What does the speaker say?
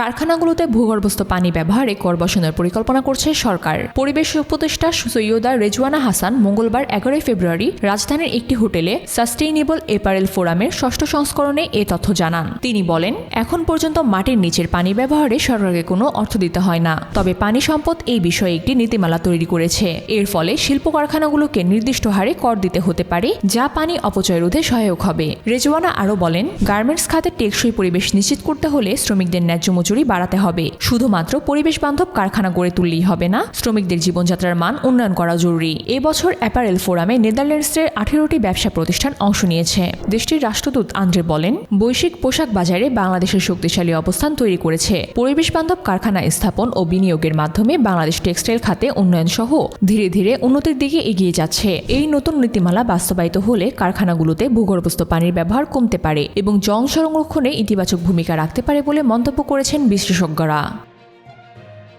কারখানাগুলোতে ভূগর্ভস্থ পানি ব্যবহারে কর বসানোর পরিকল্পনা করছে সরকার। পরিবেশ উপদেষ্টা সৈয়দা রেজওয়ানা হাসান মঙ্গলবার এগারোই ফেব্রুয়ারি রাজধানীর একটি হোটেলে সাস্টেইনেবল এপারেল ফোরামের ষষ্ঠ সংস্করণে এ তথ্য জানান। তিনি বলেন, এখন পর্যন্ত মাটির নিচের পানি ব্যবহারে সরকারকে কোনো অর্থ দিতে হয় না। তবে পানি সম্পদ এই বিষয়ে একটি নীতিমালা তৈরি করেছে। এর ফলে শিল্প কারখানাগুলোকে নির্দিষ্ট হারে কর দিতে হতে পারে, যা পানি অপচয় রোধে সহায়ক হবে। রেজওয়ানা আরও বলেন, গার্মেন্টস খাতে টেকসই পরিবেশ নিশ্চিত করতে হলে শ্রমিকদের ন্যায্য মজুরি বাড়াতে হবে। শুধুমাত্র পরিবেশ বান্ধব কারখানা গড়ে তুললেই হবে না, শ্রমিকদের জীবনযাত্রার মান উন্নয়ন করা জরুরি। এবছর অ্যাপারেল ফোরামে নেদারল্যান্ডসের আঠেরোটি ব্যবসা প্রতিষ্ঠান অংশ নিয়েছে। দেশটির রাষ্ট্রদূত আন্দ্রে বলেন, বৈশ্বিক পোশাক বাজারে বাংলাদেশের শক্তিশালী অবস্থান তৈরি করেছে। পরিবেশ বান্ধব কারখানা স্থাপন ও বিনিয়োগের মাধ্যমে বাংলাদেশ টেক্সটাইল খাতে উন্নয়ন সহ ধীরে ধীরে উন্নতির দিকে এগিয়ে যাচ্ছে। এই নতুন নীতিমালা বাস্তবায়িত হলে কারখানাগুলোতে ভূগর্ভস্থ পানির ব্যবহার কমতে পারে এবং জল সংরক্ষণে ইতিবাচক ভূমিকা রাখতে পারে বলে মন্তব্য করেছেন বিশেষজ্ঞরা